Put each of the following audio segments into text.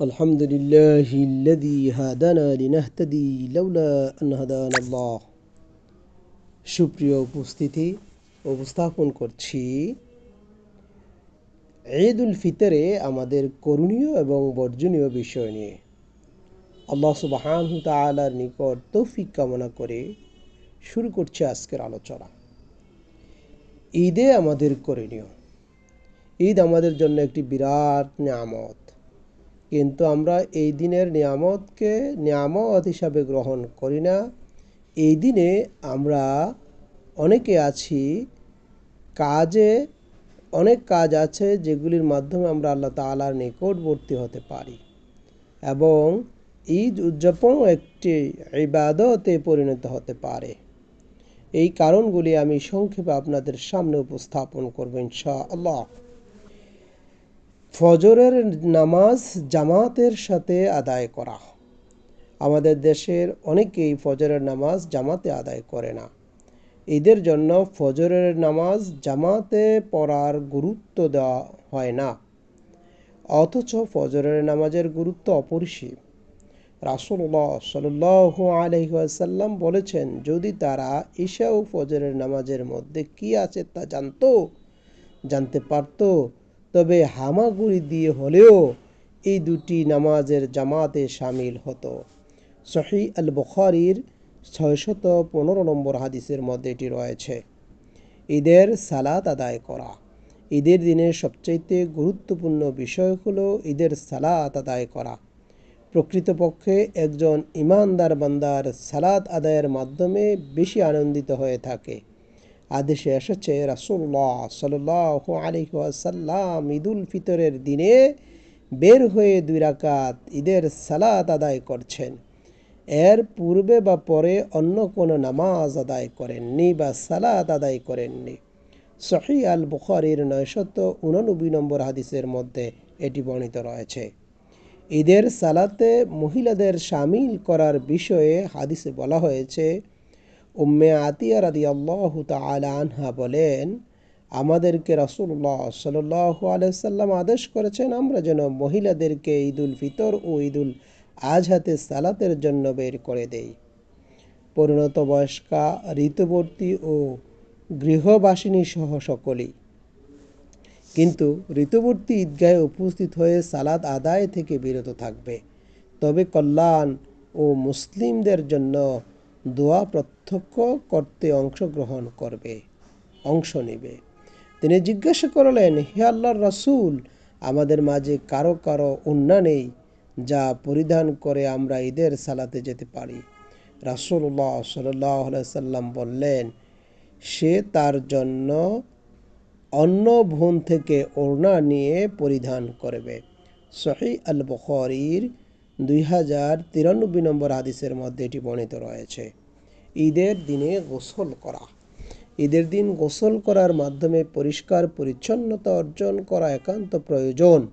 الحمد لله الذي هدانا لنهتدي لولا أن هدانا الله সুপ্রিয় উপস্থিতি উপস্থাপন করছি ঈদ উল ফিতরে আমাদের করণীয় এবং বর্জনীয় বিষয় নিয়ে আল্লাহ সুবাহান তালার নিকট তৌফিক কামনা করে শুরু করছে আজকের আলোচনা ঈদে আমাদের করণীয় ঈদ আমাদের জন্য একটি বিরাট নিয়ামত কিন্তু আমরা এই দিনের নিয়ামতকে নিয়ামত হিসাবে গ্রহণ করি না। এই দিনে আমরা অনেকে আছি, কাজে অনেক কাজ আছে যেগুলির মাধ্যমে আমরা আল্লাহ তালার নিকটবর্তী হতে পারি এবং ঈদ উদযাপনও একটি ইবাদতে পরিণত হতে পারে। এই কারণগুলি আমি সংক্ষেপে আপনাদের সামনে উপস্থাপন করব ইনশা আল্লাহ ফজরের নামাজ জামাতের সাথে আদায় করা। আমাদের দেশের অনেকেই ফজরের নামাজ জামাতে আদায় করে না। ঈদের জন্য ফজরের নামাজ জামাতে পড়ার গুরুত্ব দেওয়া হয় না। অথচ ফজরের নামাজের গুরুত্ব অপরিসীম। রাসুল্লাহ সাল আলহিহাসাল্লাম বলেছেন, যদি তারা ঈশা ও ফজরের নামাজের মধ্যে কি আছে তা জানতো, জানতে পারত তবে হামাগুড়ি দিয়ে হলেও এই দুটি নামাজের জামাতে সামিল হতো। সহি আল বখারির ছয়শত পনেরো নম্বর হাদিসের মধ্যে এটি রয়েছে। ঈদের সালাত আদায় করা। ঈদের দিনের সবচাইতে গুরুত্বপূর্ণ বিষয় হলো ঈদের সালাত আদায় করা। প্রকৃতপক্ষে একজন ইমানদার বান্দার সালাত আদায়ের মাধ্যমে বেশি আনন্দিত হয়ে থাকে। আদেশে এসেছে রাসুল্লাহ সাল্লাহ আলিহাসাল্লাম ঈদুল ফিতরের দিনে বের হয়ে দুই রাকাত ঈদের সালাত আদায় করছেন। এর পূর্বে বা পরে অন্য কোনো নামাজ আদায় করেননি বা সালাত আদায় করেননি। সহি আল বুখারির নয়শত উননব্বই নম্বর হাদিসের মধ্যে এটি বর্ণিত রয়েছে। ঈদের সালাতে মহিলাদের সামিল করার বিষয়ে হাদিসে বলা হয়েছে উম্মে আতিয়া রাদি আল্লাহ আনহা বলেন, আমাদেরকে রাসুল্লাহ সাল্লাহ আলাইসাল্লাম আদেশ করেছেন, আমরা যেন মহিলাদেরকে ঈদুল ফিতর ও ঈদুল আজহাতে সালাতের জন্য বের করে দেই। পরিণত বয়স্কা, ঋতুবর্তী ও গৃহবাসিনী সহ সকলেই। কিন্তু ঋতুবর্তী ঈদগাহে উপস্থিত হয়ে সালাদ আদায় থেকে বিরত থাকবে। তবে কল্যাণ ও মুসলিমদের জন্য দোয়া প্রত্যক্ষ করতে অংশগ্রহণ করবে, অংশ নেবে। তিনি জিজ্ঞাসা করলেন, হে আল্লাহর রসুল, আমাদের মাঝে কারও কারও অন্যা নেই যা পরিধান করে আমরা ঈদের সালাতে যেতে পারি? রাসুল্লাহ সাল্লাহ সাল্লাম বললেন, সে তার জন্য অন্য ভুন থেকে ওড়না নিয়ে পরিধান করবে। সহি আল বখরির দুই হাজার তিরানব্বই নম্বর হাদিসের মধ্যে এটি বর্ণিত রয়েছে। ঈদের দিনে গোসল করা। ঈদের দিন গোসল করার মাধ্যমে পরিষ্কার পরিচ্ছন্নতা অর্জন করা একান্ত প্রয়োজন।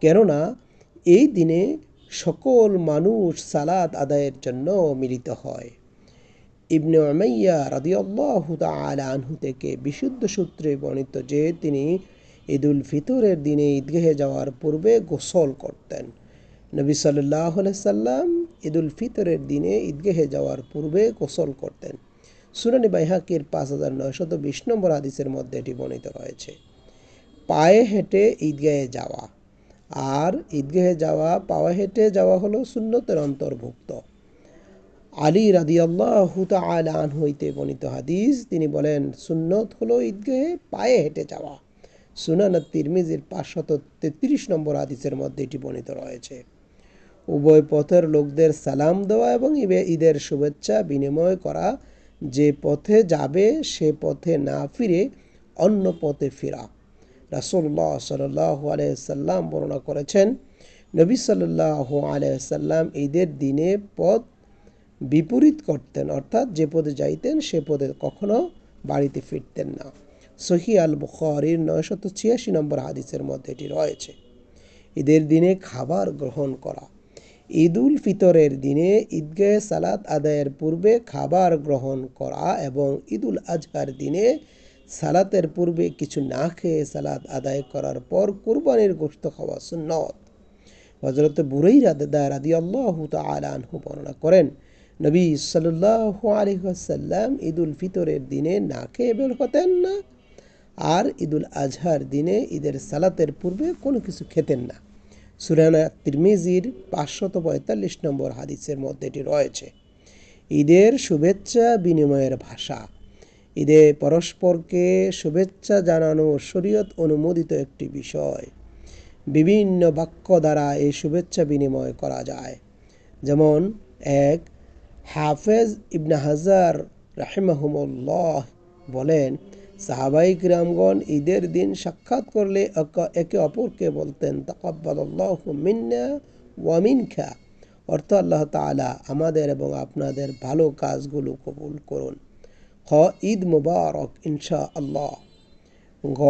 কেননা, এই দিনে সকল মানুষ সালাদ আদায়ের জন্য মিলিত হয়। ইবনে আমাইয়া রাদিয়াল্লাহ তাআলা আনহু থেকে বিশুদ্ধ সূত্রে বর্ণিত যে তিনি ঈদুল ফিতরের দিনে ঈদগাহে যাওয়ার পূর্বে গোসল করতেন। নবী সাল্লাহ সাল্লাম ঈদুল ফিতরের দিনে ঈদগাহে যাওয়ার পূর্বে গোসল করতেন। সুনানি বাইহাকির পাঁচ হাজার নয়শত বিশ নম্বর হাদিসের মধ্যে এটি বর্ণিত রয়েছে। পায়ে হেঁটে ঈদগাহে যাওয়া। আর ঈদগাহে যাওয়া পাওয়া হেঁটে যাওয়া হলো সুন্নতের অন্তর্ভুক্ত। আলী রাদিয়াল্লাহ আন হইতে বর্ণিত হাদিস, তিনি বলেন, সুন্নত হলো ঈদগাহে পায়ে হেঁটে যাওয়া। সুনান তিরমিজির পাঁচশত তেত্রিশ নম্বর হাদিসের মধ্যে এটি বর্ণিত রয়েছে। উভয় পথের লোকদের সালাম দেওয়া এবং ঈদের শুভেচ্ছা বিনিময় করা। যে পথে যাবে, সে পথে না ফিরে অন্য পথে ফেরা। রাসুল্লাহ সাল্লাহ আলাইসাল্লাম বর্ণনা করেছেন, নবী সাল্লাহ আলাইসাল্লাম ঈদের দিনে পথ বিপরীত করতেন, অর্থাৎ যে পদে যাইতেন, সে পদে কখনো বাড়িতে ফিরতেন না। সহি আল বুখারির নয়শত ছিয়াশি নম্বর হাদিসের মধ্যে এটি রয়েছে। ঈদের দিনে খাবার গ্রহণ করা। ঈদ উল ফিতরের দিনে ঈদগাহে সালাত আদায়ের পূর্বে খাবার গ্রহণ করা এবং ঈদ উল আজহার দিনে সালাতের পূর্বে কিছু না খেয়ে সালাত আদায় করার পর কুরবানির গোস্ত খাওয়া সুন্নত। হজরত বুরেই রাদি আল্লাহ আনহু বর্ণনা করেন, নবী সাল্লাহ আলহাসাল্লাম ঈদুল ফিতরের দিনে না খেয়ে বের হতেন না, আর ঈদুল আজহার দিনে ঈদের সালাতের পূর্বে কোনো কিছু খেতেন না। সুরানা তিরমিজির পাঁচশত পঁয়তাল্লিশ নম্বর হাদিসের মধ্যে এটি রয়েছে। ঈদের শুভেচ্ছা বিনিময়ের ভাষা। ঈদে পরস্পরকে শুভেচ্ছা জানানো শরীয়ত অনুমোদিত একটি বিষয়। বিভিন্ন বাক্য দ্বারা এই শুভেচ্ছা বিনিময় করা যায়। যেমন, এক হাফেজ ইবনে হাজার রাহেমাহুমুল্লাহ বলেন সাহাবাইক রামগণ ঈদের দিন সাক্ষাৎ করলে একে- অপরকে বলতেন তাকাব্বালাল্লাহু মিন্না ওয়া মিনকা। অর্থ আল্লাহ তাআলা আমাদের এবং আপনাদের ভালো কাজগুলো কবুল করুন। খ ঈদ মুবারক ইনশা আল্লাহ গ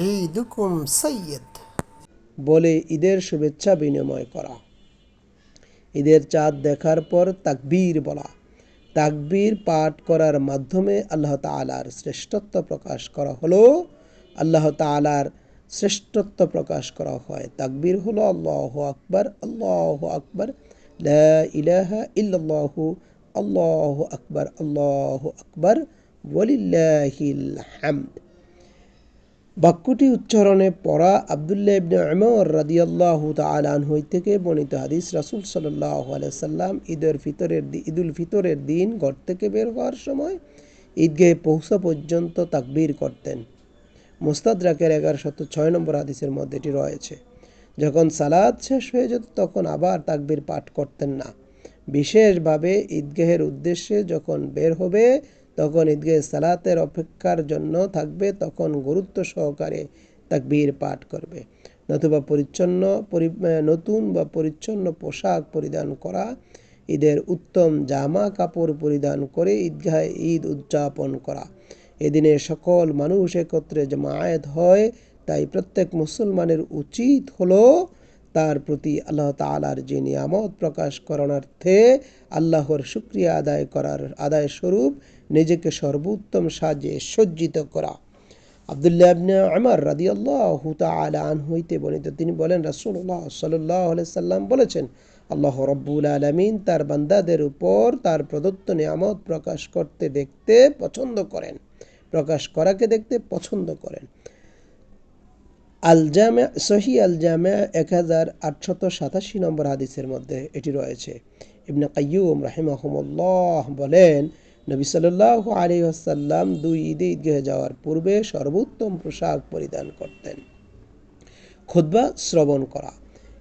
ঈদুকুম সৈয়দ বলে ঈদের শুভেচ্ছা বিনিময় করা। ঈদের চাঁদ দেখার পর তাকবীর বলা। তাকবীর পাঠ করার মাধ্যমে আল্লাহ তালার শ্রেষ্ঠত্ব প্রকাশ করা হলো। আল্লাহ তালার শ্রেষ্ঠত্ব প্রকাশ করা হয়। তাকবীর হলো আল্লাহ আকবর আল্লাহ আকবর ইলাহা ইল্লাল্লাহু, আল্লাহ আকবর আল্লাহ আকবর বলিল্লাহ হামদ। বাক্যটি উচ্চারণে পড়া আবদুল্লাহ ইবনে উমর রাদিয়াল্লাহু তাআলা আনহু থেকে বর্ণিত হাদিস, রাসূল সাল্লাল্লাহু আলাইহি সাল্লাম ঈদের ফিতরের ঈদুল ফিতরের দিন ঘর থেকে বের হওয়ার সময় ঈদগাহে পৌঁছা পর্যন্ত তাকবীর করতেন। মুস্তাদরাকের এগারোশত ছয় নম্বর হাদিসের মধ্যে এটি রয়েছে, যখন সালাদ শেষ হয়ে যেত তখন আবার তাকবীর পাঠ করতেন না। বিশেষভাবে ঈদগাহের উদ্দেশ্যে যখন বের হবে তখন ঈদগাহে সালাতের অপেক্ষার জন্য থাকবে, তখন গুরুত্ব সহকারে তাকবীর পাঠ করবে। নতুবা পরিচ্ছন্ন পরি- নতুন বা পরিচ্ছন্ন পোশাক পরিধান করা, ঈদের উত্তম জামা কাপড় পরিধান করে ঈদগাহে ঈদ উদযাপন করা। এদিনে সকল মানুষ একত্রে জমায়েত হয়, তাই প্রত্যেক মুসলমানের উচিত হলো তার প্রতি আল্লাহ তাআলার যে নিয়ামত প্রকাশ করণার্থে আল্লাহর শুক্রিয়া আদায় করার আদায় স্বরূপ নিজেকে সর্বোত্তম সাজে সজ্জিত করা। আবদুল্লাহ ইবনে উমর রাদিয়াল্লাহু তাআলা আনহু হইতে বর্ণিত তিনি বলেন, রাসূলুল্লাহ সাল্লাল্লাহু আলাইহি সাল্লাম বলেছেন, আল্লাহ রব্বুল আলামিন তার বান্দাদের উপর তার প্রদত্ত নিয়ামত প্রকাশ করতে দেখতে পছন্দ করেন। প্রকাশ করাকে দেখতে পছন্দ করেন। আল জামে সহি আল জামে এক হাজার আটশত সাতাশি নম্বর হাদিসের মধ্যে এটি রয়েছে। ইবনে কাইয়ুম রাহিমাহুমুল্লাহ বলেন, নবী সাল্লাহ আলী আসাল্লাম দুই ঈদে ঈদগাহে যাওয়ার পূর্বে সর্বোত্তম পোশাক পরিধান করতেন। খুতবা শ্রবণ করা।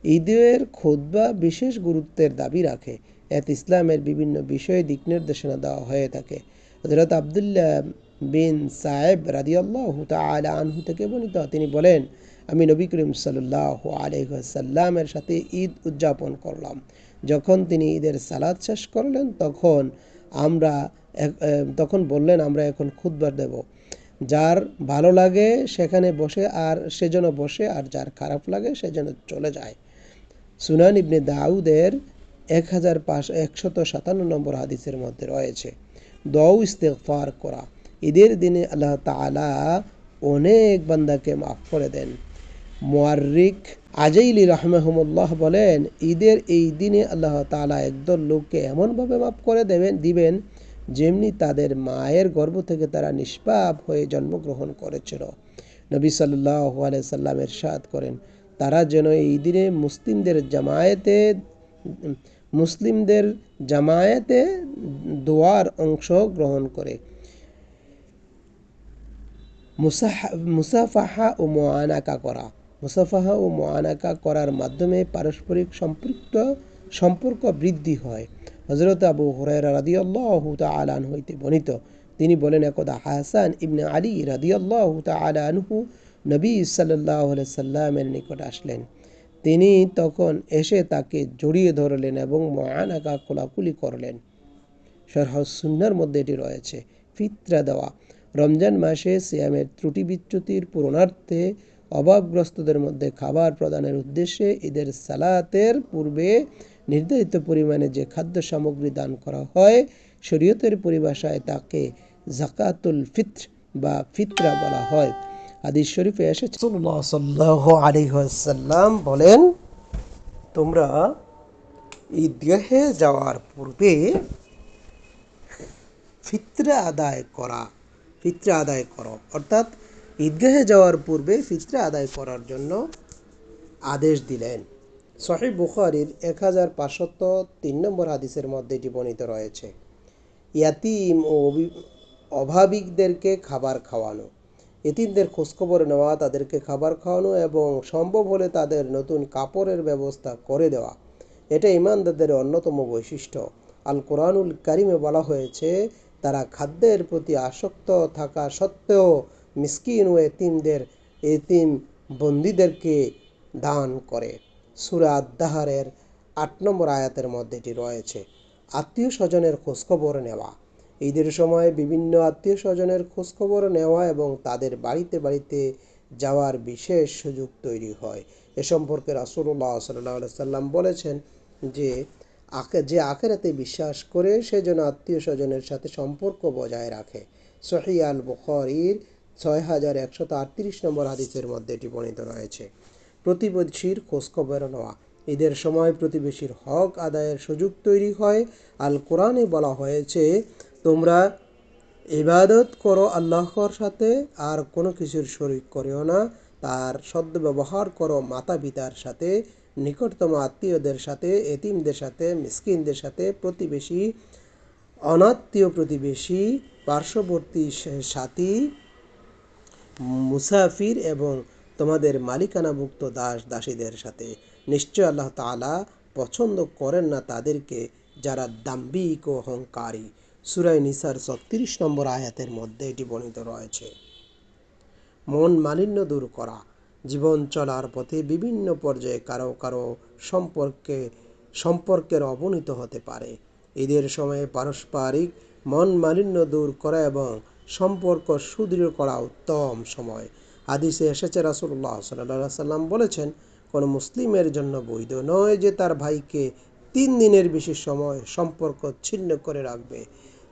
ঈদের খুতবা বিশেষ গুরুত্বের দাবি রাখে। এতে ইসলামের বিভিন্ন বিষয়ে দিক নির্দেশনা দেওয়া হয়ে থাকে। হজরত আবদুল্লাহ বিন সাহেব রাদিয়াল্লাহ তাআলা আনহু থেকে বর্ণিত। তিনি বলেন, আমি নবী করিম সাল্লাহ আলহাসাল্লামের সাথে ঈদ উদযাপন করলাম। যখন তিনি ঈদের সালাদ শেষ করলেন, তখন আমরা তখন বললেন, আমরা এখন খুদবার দেব। যার ভালো লাগে সেখানে বসে, আর সেজন্য বসে, আর যার খারাপ লাগে সেজন্য চলে যায়। সুনান ইবনে দাউদের এক হাজার পাঁচ, একশত সাতান্ন নম্বর হাদিসের মধ্যে রয়েছে দৌ ইস্তেগফার করা। ঈদের দিনে আল্লাহ তাআলা অনেক বান্দাকে মাফ করে দেন। মোয়ার্রিক আজাইলি রহমাহুমুল্লাহ বলেন, ঈদের এই দিনে আল্লাহ তাআলা একদল লোককে এমনভাবে মাফ করে দেবেন, দিবেন যেমনি তাদের মায়ের গর্ভ থেকে তারা নিষ্পাপ হয়ে জন্মগ্রহণ করেছিল। নবী সাল্লাহ সাল্লাম এরশাদ করেন, তারা যেন এই দিনে মুসলিমদের জামায়াতে মুসলিমদের জামায়াতে দোয়ার অংশ গ্রহণ করে। মুসাফাহা ও মোয়ানাকা করা। মুসাফাহা ও মোয়ানাকা করার মাধ্যমে পারস্পরিক সম্পৃক্ত সম্পর্ক বৃদ্ধি হয়। হজরত আবু হুরায়রা রাদিয়াল্লাহু তাআলা আনহু হইতে বর্ণিত। তিনি বলেন, একদা হাসান ইবনে আলী রাদিয়াল্লাহু তাআলা আনহু নবী আলাইহি সাল্লামের নিকট আসলেন। তিনি তখন এসে তাকে জড়িয়ে ধরলেন এবং মোয়ানাকা কোলাকুলি করলেন। সরহ সুন্নার মধ্যে এটি রয়েছে। ফিতরা দেওয়া। রমজান মাসে সিয়ামের ত্রুটি বিচ্যুতির পূরণার্থে অভাবগ্রস্তদের মধ্যে খাবার প্রদানের উদ্দেশ্যে ঈদের সালাতের পূর্বে নির্ধারিত পরিমাণে যে খাদ্য সামগ্রী দান করা হয়, শরীয়তের পরিভাষায় তাকে জাকাতুল ফিত্র বা ফিতরা বলা হয়। হাদিস শরীফে এসেছে বলেন, তোমরা ঈদগাহে যাওয়ার পূর্বে ফিতরা আদায় করা ফিতরা আদায় করো। অর্থাৎ ঈদগাহে যাওয়ার পূর্বে ফিতরা আদায় করার জন্য আদেশ দিলেন। সহিহ বুখারির এক হাজার পাঁচশত তিন নম্বর হাদিসের মধ্যে এটি বর্ণিত রয়েছে। ইয়াতিম ও অভি- অভাবিকদেরকে খাবার খাওয়ানো। এতিমদের খোঁজখবর নেওয়া, তাদেরকে খাবার খাওয়ানো এবং সম্ভব হলে তাদের নতুন কাপড়ের ব্যবস্থা করে দেওয়া। এটা ইমানদারদের অন্যতম বৈশিষ্ট্য। আল কোরআনুল কারিমে বলা হয়েছে তারা খাদ্যের প্রতি আসক্ত থাকা সত্ত্বেও মিসকিন ও এতিমদের এতিম বন্দীদেরকে দান করে। সুরা আদাহারের আট নম্বর আয়াতের মধ্যে এটি রয়েছে। আত্মীয় স্বজনের খোঁজখবর নেওয়া। ঈদের সময় বিভিন্ন আত্মীয় স্বজনের খোঁজখবর নেওয়া এবং তাদের বাড়িতে বাড়িতে যাওয়ার বিশেষ সুযোগ তৈরি হয়। এ সম্পর্কে রাসুল্লাহ সাল্লাহ সাল্লাম বলেছেন যে আকে যে আখেরাতে বিশ্বাস করে, সে যেন আত্মীয় স্বজনের সাথে সম্পর্ক বজায় রাখে। সহি আল বুখারির ছয় হাজার একশত আটত্রিশ নম্বর হাদিসের মধ্যে এটি বর্ণিত রয়েছে। প্রতিবেশীর খোঁজখবর নেওয়া। ঈদের সময় প্রতিবেশীর হক আদায়ের সুযোগ তৈরি হয়। আল কোরআনে বলা হয়েছে, তোমরা ইবাদত করো আল্লাহর সাথে, আর কোনো কিছুর শরিক করিও না। তার সদ্ব্যবহার করো মাতা পিতার সাথে নিকটতম আত্মীয়দের সাথে, এতিমদের সাথে, মিসকিনদের সাথে প্রতিবেশী, অনাত্মীয় প্রতিবেশী, পার্শ্ববর্তী সাথী, মুসাফির এবং তোমাদের মালিকানাভুক্ত দাস, দাসীদের সাথে। নিশ্চয় আল্লাহ তাআলা পছন্দ করেন না তাদেরকে যারা দাম্ভিক ও অহংকারী। সুরাই নিসার ছত্রিশ নম্বর আয়াতের মধ্যে এটি বর্ণিত রয়েছে। মন মালিন্য দূর করা। জীবন চলার পথে বিভিন্ন পর্যায়ে কারও কারও সম্পর্কে, সম্পর্কের অবনীত হতে পারে। ঈদের সময়ে পারস্পরিক মন মালিন্য দূর করা এবং সম্পর্ক সুদৃঢ় করা উত্তম সময়। হাদিসে এসেছে রাসুল্লাহ সাল্লাহ সাল্লাম বলেছেন, কোনো মুসলিমের জন্য বৈধ নয় যে তার ভাইকে তিন দিনের বেশি সময় সম্পর্ক ছিন্ন করে রাখবে।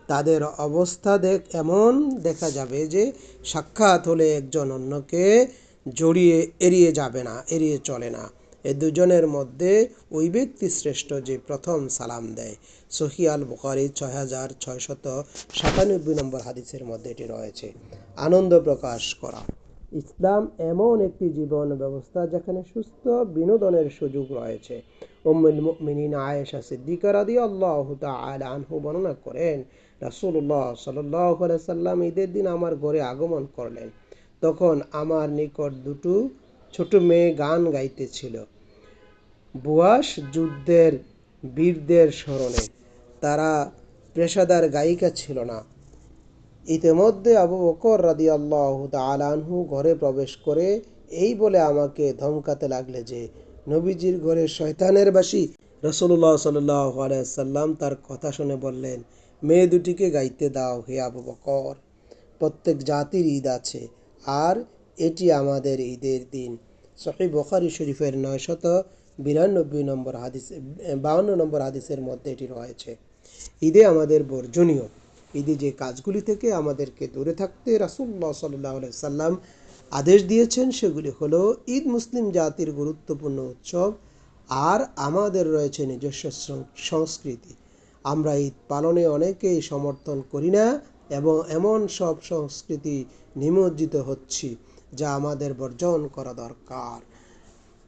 তাদের অবস্থা দেখ, এমন দেখা যাবে যে সাক্ষাৎ হলে একজন অন্যকে জড়িয়ে এড়িয়ে যাবে না, এড়িয়ে চলে না। এ দুজনের মধ্যে ওই ব্যক্তি শ্রেষ্ঠ যে প্রথম সালাম দেয়। সহি আল বুখারি ছয় হাজার ছয়শত সাতানব্বই নম্বর হাদিসের মধ্যে এটি রয়েছে। আনন্দ প্রকাশ করা। ইসলাম এমন একটি জীবন ব্যবস্থা যেখানে সুস্থ বিনোদনের সুযোগ রয়েছে। মুমিনিন আয়েশা আনহু বর্ণনা করেন, রাসূলুল্লাহ সাল্লাল্লাহু আলাইহি সাল্লাম ঈদের দিন আমার ঘরে আগমন করলেন। তখন আমার নিকট দুটো ছোট মেয়ে গান গাইতেছিল। বুয়াস যুদ্ধের বীরদের স্মরণে। তারা পেশাদার গায়িকা ছিল না। ইতিমধ্যে আবু বকর রাদি আল্লাহ আনহু ঘরে প্রবেশ করে এই বলে আমাকে ধমকাতে লাগলে যে, নবীজির ঘরে শয়তানের বাসী রসুল্লাহ সাল্লাম তার কথা শুনে বললেন, মেয়ে দুটিকে গাইতে দাও হে আবু বকর। প্রত্যেক জাতির ঈদ আছে। আর এটি আমাদের ঈদের দিন। সহি বখারি শরীফের নয়শত বিরানব্বই নম্বর হাদিস, বাউন্ন নম্বর হাদিসের মধ্যে এটি রয়েছে। ঈদে আমাদের বর্জনীয়। ঈদে যে কাজগুলি থেকে আমাদেরকে দূরে থাকতে রাসুল্লাহ সাল্লাহ সাল্লাম আদেশ দিয়েছেন, সেগুলি হলো ঈদ মুসলিম জাতির গুরুত্বপূর্ণ উৎসব আর আমাদের রয়েছে নিজস্ব সংস্কৃতি। আমরা ঈদ পালনে অনেকেই সমর্থন করি না এবং এমন সব সংস্কৃতি নিমজ্জিত হচ্ছি যা আমাদের বর্জন করা দরকার।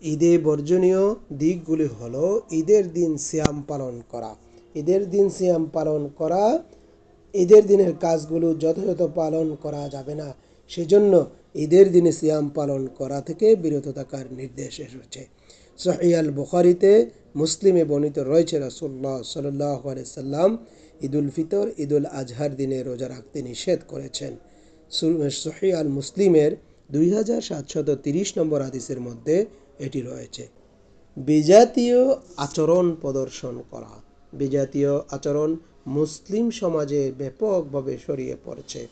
ঈদে বর্জনীয় দিকগুলি হলো ঈদের দিন সিয়াম পালন করা। ঈদের দিন সিয়াম পালন করা, ঈদের দিনের কাজগুলো যথাযথ পালন করা যাবে না। সেজন্য ঈদের দিনে সিয়াম পালন করা থেকে বিরত থাকার নির্দেশ এসেছে। সহিয়াল বুখারিতে মুসলিমে বর্ণিত রয়েছে রাসুল্লাহ সাল্লাহ সাল্লাম ঈদুল ফিতর, ঈদুল আজহার দিনে রোজা রাখতে নিষেধ করেছেন। সহি আল মুসলিমের দুই হাজার সাতশত তিরিশ নম্বর হাদিসের মধ্যে এটি রয়েছে। বিজাতীয় আচরণ প্রদর্শন করা। বিজাতীয় আচরণ মুসলিম সমাজে ব্যাপকভাবে সরিয়ে পড়ছে।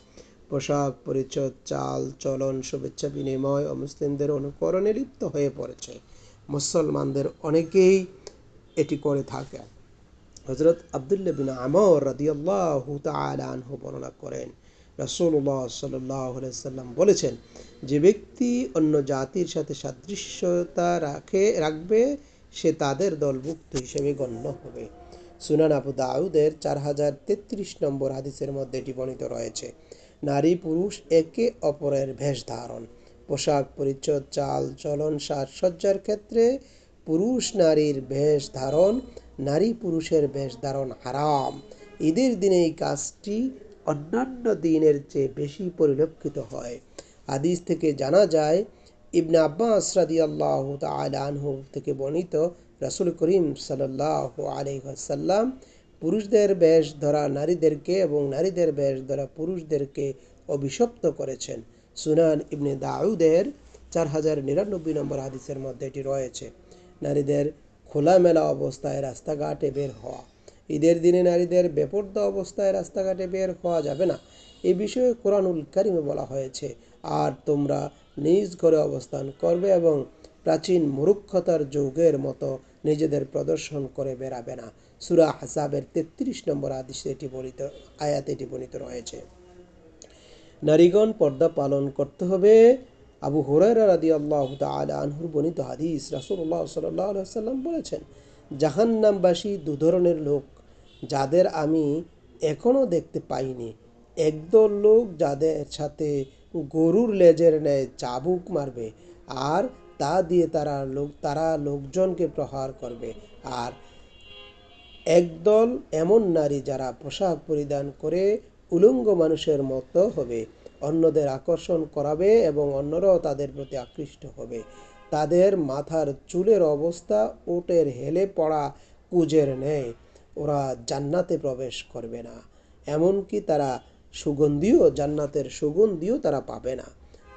পোশাক, পরিচ্ছদ, চাল, চলন, শুভেচ্ছা বিনিময় ও মুসলিমদের অনুকরণে লিপ্ত হয়ে পড়েছে। মুসলমানদের অনেকেই এটি করে থাকে হজরত আবদুল্লাহ বিন আমর রাদিয়াল্লাহু আনহু বর্ণনা করেন। আলাইহি সাল্লাম বলেছেন, যে ব্যক্তি অন্য জাতির সাথে সাদৃশ্যতা রাখে, রাখবে, সে তাদের দলভুক্ত হিসেবে গণ্য হবে। সুনান আবু দাউদের চার হাজার তেত্রিশ নম্বর হাদিসের মধ্যে এটি বর্ণিত রয়েছে। নারী পুরুষ একে অপরের ভেষ ধারণ, পোশাক পরিচ্ছদ, চাল চলন, সাজসজ্জার ক্ষেত্রে পুরুষ নারীর ভেষ ধারণ নারী পুরুষের বেশ ধারণ হারাম। ঈদের দিনে এই কাজটি অন্যান্য দিনের চেয়ে বেশি পরিলক্ষিত হয়। হাদিস থেকে জানা যায়, ইবনে আব্বাস রাদিয়াল্লাহ আল্লাহ আনহু থেকে বর্ণিত রাসুল করিম সাল্লাল্লাহু আলাইহি ওয়াসাল্লাম, পুরুষদের বেশ ধরা নারীদেরকে এবং নারীদের বেশ ধরা পুরুষদেরকে অভিশপ্ত করেছেন। সুনান ইবনে দাউদের চার হাজার নিরানব্বই নম্বর হাদিসের মধ্যে এটি রয়েছে। নারীদের খোলামেলা অবস্থায় রাস্তাঘাটে বের হওয়া। ঈদের দিনে নারীদের বেপর্দা অবস্থায় রাস্তাঘাটে বের হওয়া যাবে না। এ বিষয়ে কোরআনুল কারিমে বলা হয়েছে, আর তোমরা নিজ ঘরে অবস্থান করবে এবং প্রাচীন মূর্খতার যৌগের মতো নিজেদের প্রদর্শন করে বেড়াবে না। সুরা হাসাবের তেত্রিশ নম্বর আদিশে এটি বর্ণিত, আয়াতে এটি বর্ণিত রয়েছে। নারীগণ পর্দা পালন করতে হবে আবু হুরায়রা রাদি আল্লাহ আনহুর বর্ণিত হাদিস রাসুল্লাহ সাল্লাহ সাল্লাম বলেছেন, জাহান্নামবাসী দু ধরনের লোক, যাদের আমি এখনও দেখতে পাইনি। একদল লোক যাদের সাথে গরুর লেজের ন্যায় চাবুক মারবে আর তা দিয়ে তারা লোক, তারা লোকজনকে প্রহার করবে। আর একদল এমন নারী যারা পোশাক পরিধান করে উলঙ্গ মানুষের মতো হবে। অন্যদের আকর্ষণ করাবে এবং অন্যরাও তাদের প্রতি আকৃষ্ট হবে। তাদের মাথার চুলের অবস্থা ওটের হেলে পড়া কুজের নেয় ওরা জান্নাতে প্রবেশ করবে না। এমনকি তারা সুগন্ধিও, জান্নাতের সুগন্ধিও তারা পাবে না।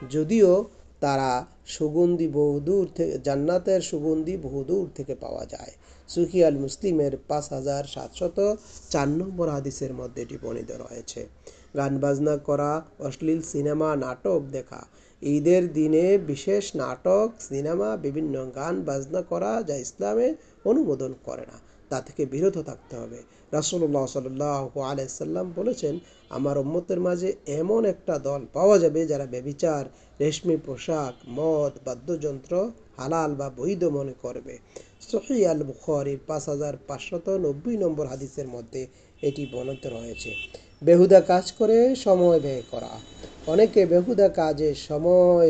যদিও তারা সুগন্ধি বহুদূর থেকে জান্নাতের সুগন্ধি বহুদূর থেকে পাওয়া যায়। সুখি আল মুসলিমের পাঁচ হাজার সাতশত চার নম্বর হাদিসের মধ্যে এটি বর্ণিত রয়েছে। গান বাজনা করা, অশ্লীল সিনেমা, নাটক দেখা। ঈদের দিনে বিশেষ নাটক, সিনেমা, বিভিন্ন গান বাজনা করা যা ইসলামে অনুমোদন করে না। তা থেকে বিরত থাকতে হবে। রাসুল্লাহ সাল্লাহ আলাইসাল্লাম বলেছেন, আমার উম্মতের মাঝে এমন একটা দল পাওয়া যাবে যারা ব্যবিচার রেশমি পোশাক, মদ, বাদ্যযন্ত্র, হালাল বা বৈধ মনে করবে। সহি আল বুখারির পাঁচ হাজার পাঁচশত নব্বই নম্বর হাদিসের মধ্যে এটি বর্ণিত রয়েছে। বেহুদা কাজ করে, সময় ব্যয় করা। অনেকে বেহুদা কাজে সময়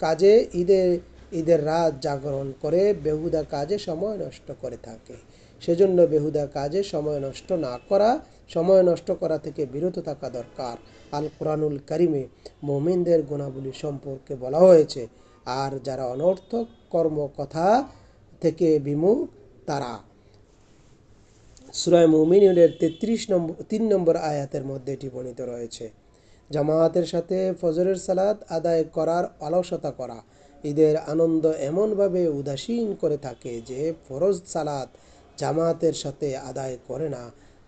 কাজে ঈদের ঈদের রাত জাগরণ করে, বেহুদা কাজে সময় নষ্ট করে থাকে। সেজন্য বেহুদা কাজে সময় নষ্ট না করা, সময় নষ্ট করা থেকে বিরত থাকা দরকার। আল কোরআনুল কারিমে মোমিনদের গুণাবলী সম্পর্কে বলা হয়েছে, আর যারা অনর্থক কর্মকথা থেকে বিমুখ, তারা সুরায় মুমিনের তেত্রিশ নম্বর, তিন নম্বর আয়াতের মধ্যে এটি বর্ণিত রয়েছে। জামায়াতের সাথে ফজরের সালাত আদায় করার অলসতা করা, ঈদের আনন্দ এমনভাবে উদাসীন করে থাকে যে ফরজ সালাত জামায়াতের সাথে আদায় করে না,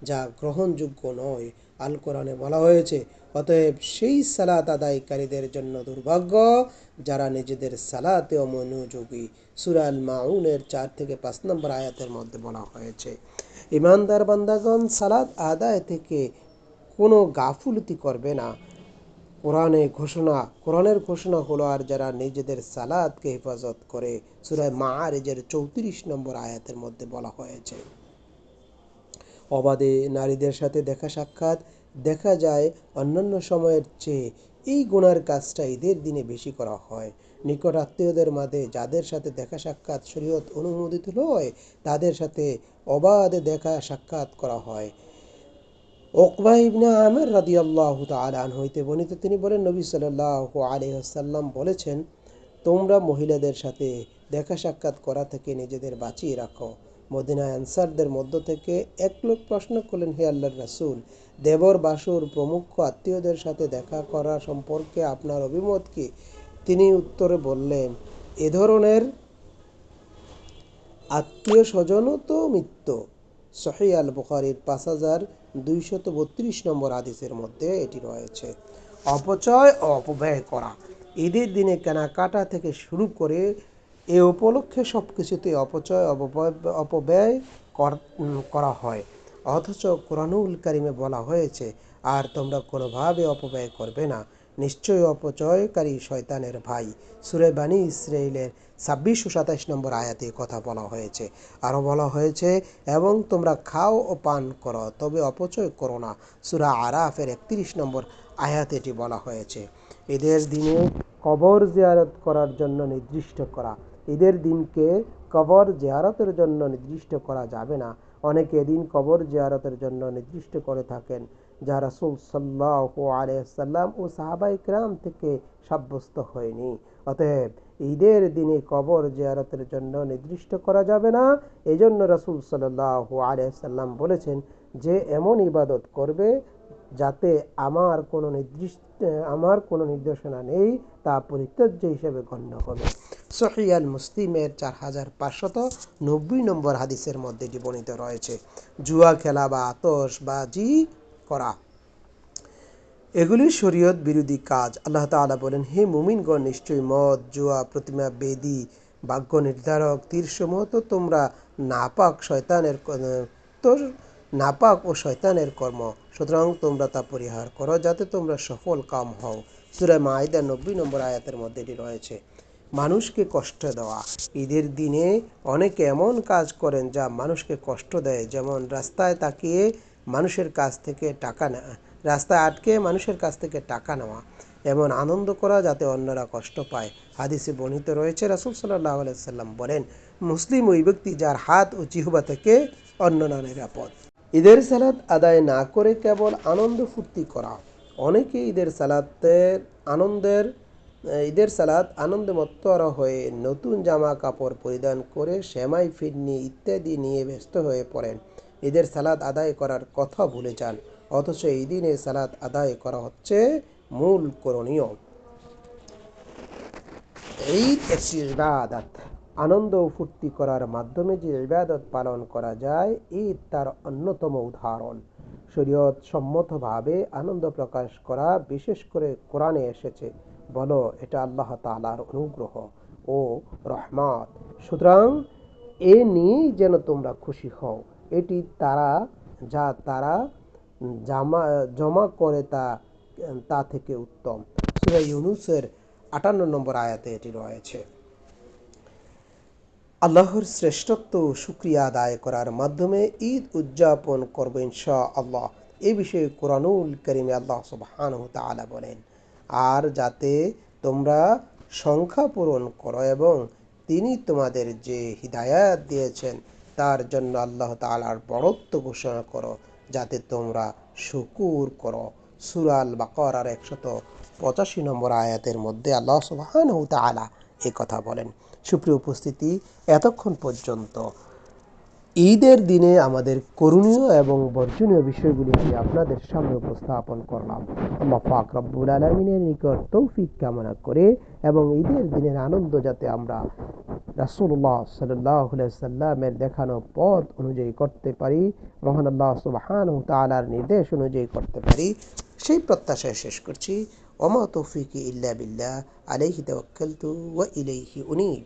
যা গ্রহণযোগ্য নয়। আল কোরআনে বলা হয়েছে অতএব সেই সালাত আদায়কারীদের জন্য দুর্ভাগ্য, যারা নিজেদের সালাতে অমনোযোগী। সুরাল মাউনের চার থেকে পাঁচ নম্বর আয়াতের মধ্যে বলা হয়েছে, ইমানদার বান্দাগণ সালাত আদায় থেকে কোনো গাফুলতি করবে না। কোরআনে ঘোষণা, কোরআনের ঘোষণা হলো, আর যারা নিজেদের সালাদকে হেফাজত করে সুরায় মাহারেজের চৌত্রিশ নম্বর আয়াতের মধ্যে বলা হয়েছে। অবাধে নারীদের সাথে দেখা সাক্ষাৎ দেখা যায় অন্যান্য সময়ের চেয়ে এই গুণার কাজটা ঈদের দিনে বেশি করা হয়। নিকট আত্মীয়দের মাঝে যাদের সাথে দেখা সাক্ষাৎ শরীয়ত অনুমোদিত নয়, তাদের সাথে অবাধে দেখা সাক্ষাৎ করা হয়। ওকবা ইবনে আমের রাদি আল্লাহ তালান হইতে বর্ণিত তিনি বলেন, নবী সাল্লাহ আলহাম বলেছেন, তোমরা মহিলাদের সাথে দেখা সাক্ষাৎ করা থেকে নিজেদের বাঁচিয়ে রাখো। মদিনায় আনসারদের মধ্য থেকে এক লোক প্রশ্ন করলেন, হে আল্লাহর রাসুল, দেবর বাসুর প্রমুখ আত্মীয়দের সাথে দেখা করা সম্পর্কে আপনার অভিমত কি? তিনি উত্তরে বললেন, এ ধরনের আত্মীয় স্বজনও তো মৃত্যু সহি আল বুখারির পাঁচ হাজার দুইশত বত্রিশ নম্বর আদিসের মধ্যে এটি রয়েছে। অপচয় ও অপব্যয় করা, ঈদের দিনে কেনাকাটা থেকে শুরু করে এ উপলক্ষে সব কিছুতে অপচয়, অপব্যয় অপব্যয় করা হয়। অথচ কোরআনুল কারিমে বলা হয়েছে, আর তোমরা কোনোভাবে অপব্যয় করবে না। নিশ্চয়ই অপচয়কারী শয়তানের ভাই। সুরে বানী ইসরায়েলের ছাব্বিশ ও সাতাইশ নম্বর আয়াতে কথা বলা হয়েছে। আরও বলা হয়েছে, এবং তোমরা খাও ও পান করো, তবে অপচয় করো না। সুরা আরাফের একত্রিশ নম্বর আয়াতে এটি বলা হয়েছে। এদের দিনে কবর জিয়ারত করার জন্য নির্দিষ্ট করা ঈদের দিনকে কবর জিয়ারতের জন্য নির্দিষ্ট করা যাবে না। অনেকে এদিন কবর জিয়ারতের জন্য নির্দিষ্ট করে থাকেন, যা রাসুল সাল্লাহ আলাইসাল্লাম ও সাহাবাই ইকরাম থেকে সাব্যস্ত হয়নি। অতএব ঈদের দিনে কবর জিয়ারতের জন্য নির্দিষ্ট করা যাবে না। এই জন্য রাসুল সাল্লাহ আলাইসাল্লাম বলেছেন, যে এমন ইবাদত করবে যাতে আমার কোনো নির্দিষ্ট, আমার কোনো নির্দেশনা নেই, তা পরিত্যাজ্য হিসেবে গণ্য হবে। সহিয়াল মুসলিমের চার হাজার পাঁচশত নব্বই নম্বর হাদিসের মধ্যে এটি বর্ণিত রয়েছে। জুয়া খেলা বা আতসবাজি করা। এগুলি শরীয়ত বিরোধী কাজ। আল্লাহ তাআলা বলেন, হে মুমিনগণ, নিশ্চয়ই মদ, জুয়া, প্রতিমা, বেদি ভাগ্য নির্ধারক, তীরসমূহ তো তোমরা নাপাক শয়তানের ক- তো নাপাক ও শয়তানের কর্ম। সুতরাং তোমরা তা পরিহার করো যাতে তোমরা সফল কাম হও। সুরায় মাইদা নব্বই নম্বর আয়াতের মধ্যে এটি রয়েছে। মানুষকে কষ্ট দেওয়া। ঈদের দিনে অনেকে এমন কাজ করেন যা মানুষকে কষ্ট দেয়। যেমন রাস্তায় তাকিয়ে মানুষের কাছ থেকে টাকা নেওয়া। রাস্তায় আটকে মানুষের কাছ থেকে টাকা নেওয়া। এমন আনন্দ করা যাতে অন্যরা কষ্ট পায়। হাদিসে বর্ণিত রয়েছে, রাসুল সাল্লাহ আলাইসাল্লাম বলেন, মুসলিম ওই ব্যক্তি যার হাত ও জিহবা থেকে অন্যরা নিরাপদ ঈদের সালাত আদায় না করে কেবল আনন্দ ফুর্তি করা। অনেকে ঈদের সালাতের আনন্দের, ঈদের সালাত আনন্দে মত্তরা হয়ে নতুন জামা কাপড় পরিধান করে সেমাই ফিরনি ইত্যাদি নিয়ে ব্যস্ত হয়ে পড়েন। ঈদের সালাত আদায় করার কথা ভুলে যান। অথচ এই দিনে সালাত আদায় করা হচ্ছে মূল করণীয়। ঈদ একটি ইবাদত আনন্দ ও ফুর্তি করার মাধ্যমে যে ইবাদত পালন করা যায় ঈদ তার অন্যতম উদাহরণ। শরীয়ত সম্মতভাবে আনন্দ প্রকাশ করা বিশেষ করে কোরআনে এসেছে। বলো, এটা আল্লাহ তাআলার অনুগ্রহ ও রহমত। সুতরাং, এ নিয়েই যেন তোমরা খুশি হও। এটি তারা, যা তারা জামা, জমা করে তা তা থেকে উত্তম। সূরা ইউনুসের আটান্ন নম্বর আয়াতে এটি রয়েছে। আল্লাহর শ্রেষ্ঠত্ব ও শুক্রিয়া আদায় করার মাধ্যমে ঈদ উদযাপন করবে ইনশা আল্লাহ এ বিষয়ে কোরআনুল করিমে আল্লাহ সুবহানাহু তাআলা বলেন, আর যাতে তোমরা সংখ্যা পূরণ করো এবং তিনি তোমাদের যে হিদায়াত দিয়েছেন, তার জন্য আল্লাহ তাআলার বড়ত্ব ঘোষণা করো, যাতে তোমরা শুকুর করো। সুরাল বাকরার একশত পঁচাশি নম্বর আয়াতের মধ্যে আল্লাহ সুবহানাহু তাআলা এ কথা বলেন। সুপ্রিয় উপস্থিতি, এতক্ষণ পর্যন্ত ঈদের দিনে আমাদের করণীয় এবং বর্জনীয় বিষয়গুলি নিয়ে আপনাদের সামনে উপস্থাপন করলাম। আল্লাহ পাক রব্বুল আলমিনের নিকট তৌফিক কামনা করে এবং ঈদের দিনের আনন্দ যাতে আমরা রাসুল্লাহ সাল্লাহ সাল্লামের দেখানো পথ অনুযায়ী করতে পারি, মহান আল্লাহ সুবাহান তালার নির্দেশ অনুযায়ী করতে পারি, সেই প্রত্যাশায় শেষ করছি। وما توفيقي إلا بالله عليه توكلت وإليه أنيب.